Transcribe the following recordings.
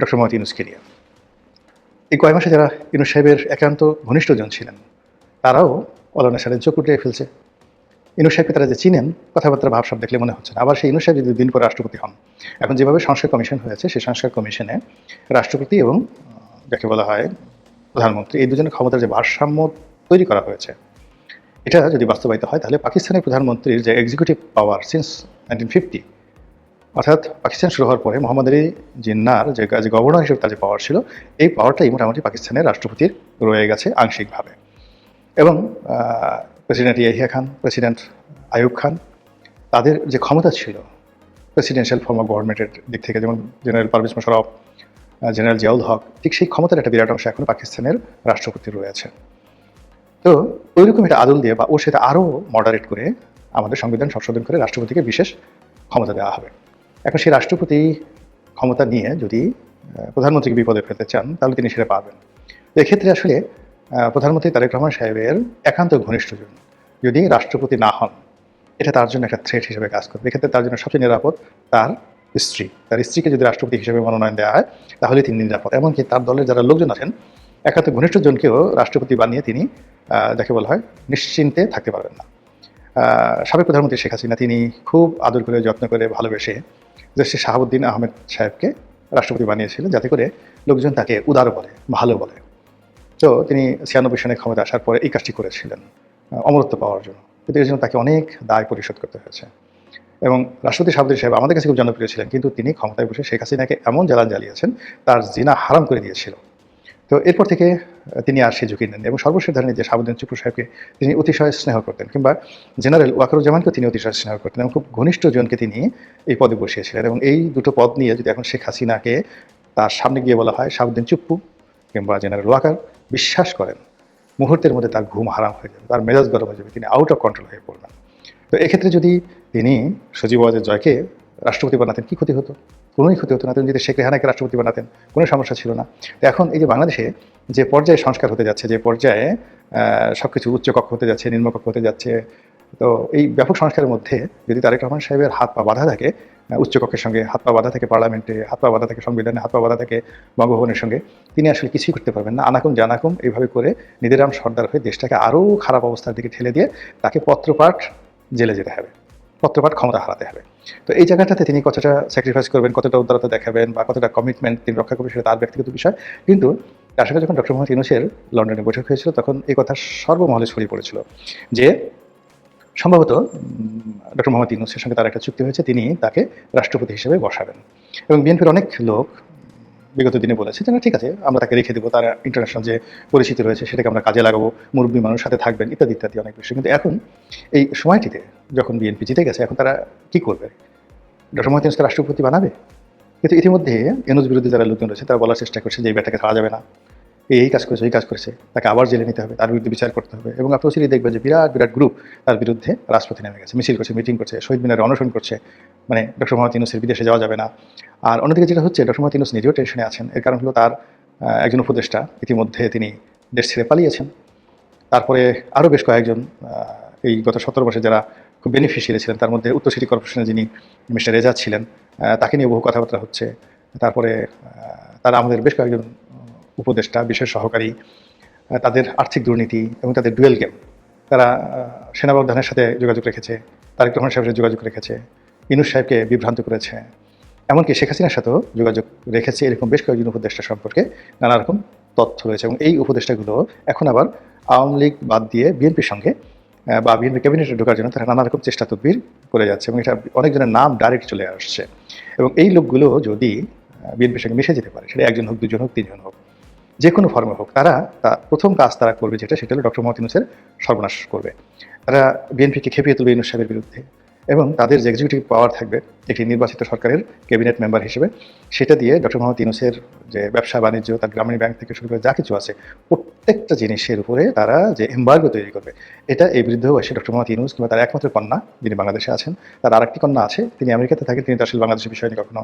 Doctor Mohammad ইউনুসকে নিয়ে। এই কয় মাসে যারা ইউনুস সাহেবের একান্ত ঘনিষ্ঠজন ছিলেন, তারাও অলনা সাহেবের চোখ উঠিয়ে ফেলছে। ইনুস সাহেবকে তারা যে চিনেন কথাবার্তা ভাবসব দেখলে মনে হচ্ছে না। আবার সেই ইনুস সাহেব যদি দিন পর রাষ্ট্রপতি হন, এখন যেভাবে সংস্কার কমিশন হয়েছে, সেই সংস্কার কমিশনে রাষ্ট্রপতি এবং যাকে বলা হয় প্রধানমন্ত্রী, এই দুজনের ক্ষমতার যে ভারসাম্য তৈরি করা হয়েছে, এটা যদি বাস্তবায়িত হয়, তাহলে পাকিস্তানের প্রধানমন্ত্রীর যে executive power since nineteen fifty অর্থাৎ পাকিস্তান শুরু হওয়ার পরে মোহাম্মদ আলী জিন্নার যে যে গভর্নর হিসেবে যে পাওয়ার ছিল, এই পাওয়ারটাই মোটামুটি পাকিস্তানের রাষ্ট্রপতির রয়ে গেছে আংশিকভাবে। এবং প্রেসিডেন্ট ইয়াহিয়া খান প্রেসিডেন্ট আয়ুব খান, তাদের যে ক্ষমতা ছিল প্রেসিডেন্সিয়াল ফর্ম অফ গভর্নমেন্টের দিক থেকে, যেমন জেনারেল পারভেজ মোশারফ জেনারেল জিয়াউল হক, ঠিক সেই ক্ষমতার একটা বিরাট অংশ এখন পাকিস্তানের রাষ্ট্রপতি রয়েছে। তো ওইরকম একটা আদল দিয়ে বা ও সেটা আরও মডারেট করে আমাদের সংবিধান সংশোধন করে রাষ্ট্রপতিকে বিশেষ ক্ষমতা দেওয়া হবে। এখন সেই রাষ্ট্রপতি ক্ষমতা নিয়ে যদি প্রধানমন্ত্রীকে বিপদে ফেলতে চান, তাহলে তিনি সেটা পারবেন এক্ষেত্রে আসলে প্রধানমন্ত্রী তারেক রহমান সাহেবের একান্ত ঘনিষ্ঠজন যদি রাষ্ট্রপতি না হন, এটা তার জন্য একটা থ্রেট হিসেবে কাজ করবে। এক্ষেত্রে তার জন্য সবচেয়ে নিরাপদ তার স্ত্রী। তার স্ত্রীকে যদি রাষ্ট্রপতি হিসেবে মনোনয়ন দেওয়া হয়, তাহলে তিনি নিরাপদ। এমনকি তার দলের যারা লোকজন আছেন, একান্ত ঘনিষ্ঠজনকেও রাষ্ট্রপতি বানিয়ে তিনি যাকে বলা হয় নিশ্চিন্তে থাকতে পারবেন না। সাবেক প্রধানমন্ত্রী শেখ হাসিনা, তিনি খুব আদর করে, যত্ন করে, ভালোবেসে সে শাহাবুদ্দিন আহমেদ সাহেবকে রাষ্ট্রপতি বানিয়েছিলেন, যাতে করে লোকজন তাকে উদার বলে, ভালো বলে। তো তিনি ছিয়ানব্বই সনে ক্ষমতা আসার পরে এই কাজটি করেছিলেন অমরত্ব পাওয়ার জন্য। কিন্তু এর জন্য তাকে অনেক দায় পরিশোধ করতে হয়েছে। এবং রাষ্ট্রপতি শাহাবুদ্দিন সাহেব আমাদের কাছে খুব জনপ্রিয় ছিলেন, কিন্তু তিনি ক্ষমতায় বসে শেখ হাসিনাকে এমন জ্বালান জ্বালিয়েছেন, তার জিনা হারাম করে দিয়েছিল। তো এরপর থেকে তিনি আর সে ঝুঁকি নেন এবং সর্বশেষ ধরনের যে শাহাবুদ্দিন চুপু সাহেবকে তিনি অতিশয় স্নেহ করতেন কিংবা জেনারেল ওয়াকারুজ্জামানকেও তিনি অতিশয় স্নেহ করতেন এবং খুব ঘনিষ্ঠ জনকে তিনি এই পদে বসিয়েছিলেন এবং এই দুটো পদ নিয়ে যদি এখন শেখ হাসিনাকে তার সামনে গিয়ে বলা হয় শাহাবুদ্দিন চুপ্পু কিংবা জেনারেল ওয়াকার বিশ্বাস করেন, মুহূর্তের মধ্যে তার ঘুম হারাম হয়ে যাবে, তার মেজাজ গরম হয়ে যাবে, তিনি আউট অফ কন্ট্রোল হয়ে পড়বেন। তো এক্ষেত্রে যদি তিনি সজীব ওয়াজের জয়কে রাষ্ট্রপতি বানাতেন কী ক্ষতি হতো? কোনোই ক্ষতি হতো না। তিনি যদি শেখ রেহানাকে রাষ্ট্রপতি বানাতেন, কোনো সমস্যা ছিল না। তো এখন এই যে বাংলাদেশে যে পর্যায়ে সংস্কার হতে যাচ্ছে, যে পর্যায়ে সব কিছু উচ্চকক্ষ হতে যাচ্ছে, নিম্নকক্ষ হতে যাচ্ছে, তো এই ব্যাপক সংস্কারের মধ্যে যদি তারেক রহমান সাহেবের হাত পা বাধা থাকে উচ্চকক্ষের সঙ্গে, হাত পা বাধা থাকে পার্লামেন্টে, হাত পা বাধা থাকে সংবিধানে, হাত পা বাধা থাকে বঙ্গভবনের সঙ্গে, তিনি আসলে কিছুই করতে পারবেন না। আনাকুম জানাকুম এইভাবে করে নিদিরাম সর্দার হয়ে দেশটাকে আরও খারাপ অবস্থার দিকে ঠেলে দিয়ে তাকে পত্রপাঠ জেলে যেতে হবে। পত্রপাঠ ক্ষমতা হারাতে হবে। তো এই জায়গাটাতে তিনি কতটা স্যাক্রিফাইস করবেন, কতটা উদারতা দেখাবেন বা কতটা কমিটমেন্ট তিনি রক্ষা করবেন সেটা তার ব্যক্তিগত বিষয়। কিন্তু তার সঙ্গে যখন ডক্টর মোহাম্মদ ইউনুসের লন্ডনে বৈঠক হয়েছিল, তখন এই কথা সর্বমহলে ছড়িয়ে পড়েছিল যে সম্ভবত ডক্টর মোহাম্মদ ইউনুসের সঙ্গে তার একটা চুক্তি হয়েছে, তিনি তাকে রাষ্ট্রপতি হিসেবে বসাবেন। এবং বিএনপির অনেক লোক বিগত দিনে বলেছে যে, না, ঠিক আছে, আমরা তাকে রেখে দেবো, তার ইন্টারন্যাশনাল যে পরিচিতি রয়েছে সেটাকে আমরা কাজে লাগাবো, মুরব্বী মানুষ সাথে থাকবেন, ইত্যাদি ইত্যাদি অনেক বিষয়। কিন্তু এখন এই সময়টিতে যখন বিএনপি জিতে গেছে, এখন তারা কী করবে? ডক্টর মোহাম্মদ রাষ্ট্রপতি বানাবে? কিন্তু ইতিমধ্যে এনজ বিরোধী যারা লোকজন রয়েছে, তারা বলার চেষ্টা করছে যে, এই ব্যাটাকে ছাড়া যাবে না। এই কাজ করেছে, এই কাজ করেছে। তাকে আবার জেলে নিতে হবে, তার বিরুদ্ধে বিচার করতে হবে। এবং আপনি অচিরেই দেখবেন যে বিরাট বিরাট গ্রুপ তার বিরুদ্ধে রাজপথে নেমে গেছে, মিছিল করছে মিটিং করছে, শহীদ মিনারে অনশন করছে। মানে ডক্টর মোহাম্মদ ইউনুসের বিদেশে যাওয়া যাবে না। আর অন্যদিকে যেটা হচ্ছে, ডক্টর মোহাম্মদ ইউনুস নিজেও টেনশনে আছেন। এর কারণ হলো তার একজন উপদেষ্টা, ইতিমধ্যে তিনি দেশ ছেড়ে পালিয়েছেন। তারপরে আরও বেশ কয়েকজন এই গত সতেরো বছর যারা খুব বেনিফিশিয়ারি ছিলেন, তার মধ্যে উত্তর সিটি কর্পোরেশনের যিনি মিস্টার রেজা ছিলেন তাকে নিয়ে বহু কথাবার্তা হচ্ছে। তারপরে তারা আমাদের বেশ কয়েকজন উপদেষ্টা বিশেষ সহকারী তাদের আর্থিক দুর্নীতি এবং তাদের ডুয়েল গেম। তারা আহ, সাথে যোগাযোগ রেখেছে তারেক রহমান সাহেবের সাথে যোগাযোগ রেখেছে ইনুস সাহেবকে বিভ্রান্ত করেছে। এমনকি শেখ হাসিনার সাথেও যোগাযোগ রেখেছে এরকম বেশ কয়েকজন উপদেষ্টা সম্পর্কে নানা রকম তথ্য রয়েছে এবং এই উপদেষ্টাগুলো এখন আবার আওয়ামী লীগ বাদ দিয়ে বিএনপির সঙ্গে বা বিএনপি ক্যাবিনেটে ঢোকার জন্য তারা নানা রকম চেষ্টা তদবির করে যাচ্ছে এবং এটা অনেকজনের নাম ডাইরেক্ট চলে আসছে। এবং এই লোকগুলো যদি বিএনপির সঙ্গে মিশে যেতে পারে সেটা একজন হোক দুজন হোক তিনজন হোক যে কোনো ফর্মে হোক, তারা তা প্রথম কাজ তারা করবে যেটা, সেটা হলো ডক্টর মোহাম্মদ ইউনুসের সর্বনাশ করবে। তারা বিএনপিকে খেপিয়ে তুলবে ইউনুস সাহেবের বিরুদ্ধে এবং তাদের যে এক্সিকিউটিভ পাওয়ার থাকবে, একটি নির্বাচিত সরকারের ক্যাবিনেট মেম্বার হিসেবে, সেটা দিয়ে ডক্টর মোহাম্মদ ইউনুসের যে ব্যবসা, বাণিজ্য, তার গ্রামীণ ব্যাংক থেকে শুরু করে যা কিছু আছে, প্রত্যেকটা জিনিসের উপরে তারা যে এম্বার্গো তৈরি করবে, এটা এই বিরুদ্ধেও এসে ডক্টর মোহাম্মদ ইউনুস কিংবা তার একমাত্র কন্যা যিনি বাংলাদেশে আছেন, তার আরেকটি কন্যা আছে, তিনি আমেরিকাতে থাকেন, তিনি তো আসলে বাংলাদেশের বিষয় নিয়ে কখনো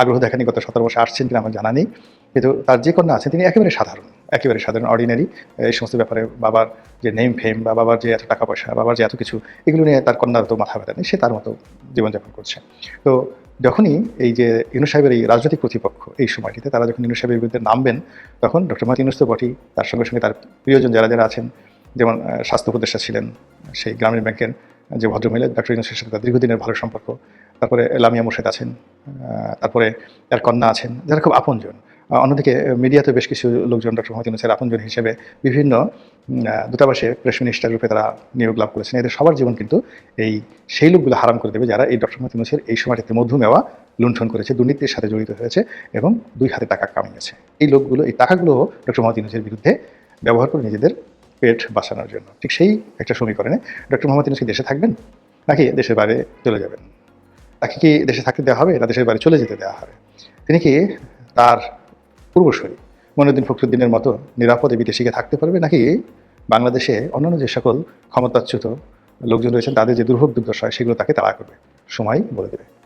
আগ্রহ দেখানি গত সতেরো বছর আসছেন কিনা আমার জানা নেই। কিন্তু তার যে কন্যা আছেন তিনি একেবারে সাধারণ একেবারে সাধারণ অর্ডিনারি এই সমস্ত ব্যাপারে বাবার যে নেম ফেম বা বাবার যে এত টাকা পয়সা, বাবার যে এত কিছু, এগুলো নিয়ে তার কন্যার তো মাথা ব্যথা নেই, সে তার মতো জীবনযাপন করছে। তো যখনই এই যে ইনু সাহেবের এই রাজনৈতিক প্রতিপক্ষ এই সময়টিতে, তারা যখন ইনু সাহেবের বিরুদ্ধে নামবেন, তখন ডক্টর মাহিদ ইউনুস তো তার সঙ্গে সঙ্গে তার প্রিয়জন যারা যারা আছেন, যেমন স্বাস্থ্য উপদেষ্টা ছিলেন সেই গ্রামীণ ব্যাংকের যে ভদ্রমহিলা, ডক্টর ইউনুসের সাথে তার দীর্ঘদিনের ভালো সম্পর্ক তারপরে লামিয়া মোর্শেদ আছেন তারপরে তার কন্যা আছেন, যারা খুব আপনজন। অন্যদিকে মিডিয়াতে বেশ কিছু লোকজন ডক্টর মোহাম্মদ ইউনুসের আপনজন হিসেবে বিভিন্ন দূতাবাসে প্রেস মিনিস্টার রূপে তারা নিয়োগ লাভ করেছেন। এদের সবার জীবন কিন্তু এই সেই লোকগুলো হারাম করে দেবে যারা এই ডক্টর মোহাম্মদ ইউনুসের এই সময়টিতে মধুমেওয়া লুণ্ঠন করেছে, দুর্নীতির সাথে জড়িত হয়েছে এবং দুই হাতে টাকা কামিয়েছে এই লোকগুলো, এই টাকাগুলো ডক্টর মোহাম্মদ ইউনুসের বিরুদ্ধে ব্যবহার করে নিজেদের পেট বাঁচানোর জন্য। ঠিক সেই একটা সমীকরণে ডক্টর মোহাম্মদ ইউনুস দেশে থাকবেন নাকি দেশের বাইরে চলে যাবেন? তাকে কি দেশে থাকতে দেওয়া হবে না দেশের বাড়ি চলে যেতে দেওয়া হবে? তিনি কি তার পূর্বসূরি মনুদ্দিন ফখরুদ্দিনের মতো নিরাপদে বিদেশিকে থাকতে পারবে নাকি বাংলাদেশে অন্যান্য যে সকল ক্ষমতাচ্যুত লোকজন রয়েছেন, তাদের যে দুর্ভোগ দুর্দশা সেগুলো তাকে তাড়া করবে? সময় বলে দেবে।